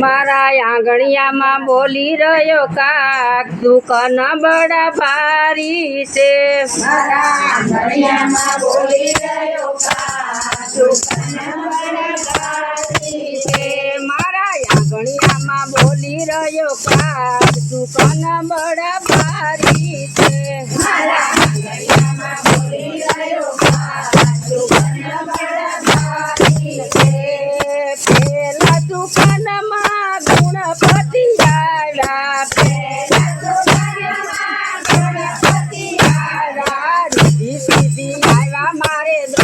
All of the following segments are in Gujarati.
મારા આંગણિયામાં બોલી રહ્યો કાક, દુકાન બડા ભારી છે. મારા આંગણિયામાં બોલી રહ્યો કાક, દુકાન બડા ભારી છે પેલા દુકાનમાં ગુણપતિ આવ્યા રીધી સીધી આવ્યા મારે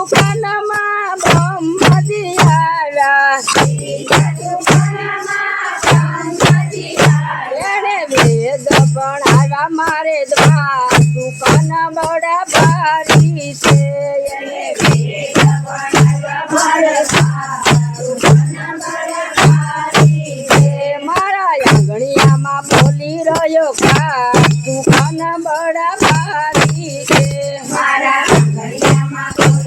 દુકાનમાં બ્રહ્મજી એને વેદ પણ આવ્યા મારે દુકાન બડા ભારી છે. મારા આંગણિયામાં બોલી રહ્યો કા દુકાન બડા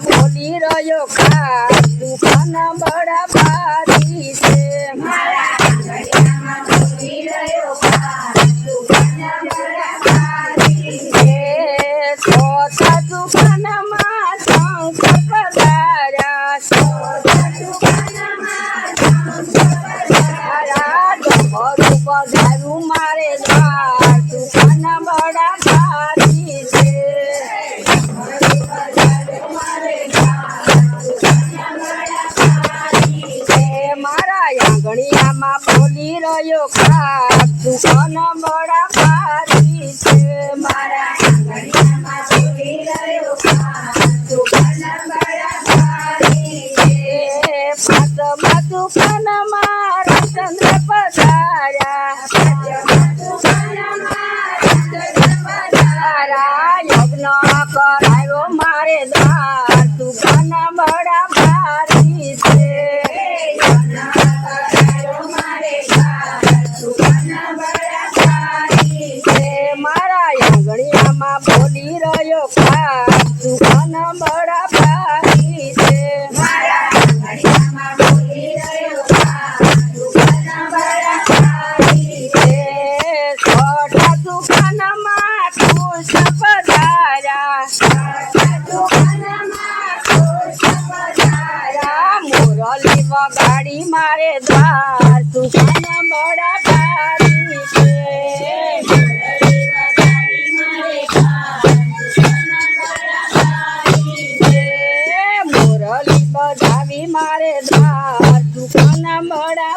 બોલી રહ્યો ખાસ દુકાન બડા છે. એ આંગણિયામાં બોલી રહ્યો ખાસ દુકાન બડા ભારી છે. મારા એ પાંચમા દુકાનમાં રામચંદ્ર પધાર્યા તારા યજ્ઞ બડા ભારી છે એ છઠ્ઠા દુકાનમાં ખુશ પધાર્યા તારા મુરલી વગાડી મારે દ્વાર દુકાન બડા દુકાન બડા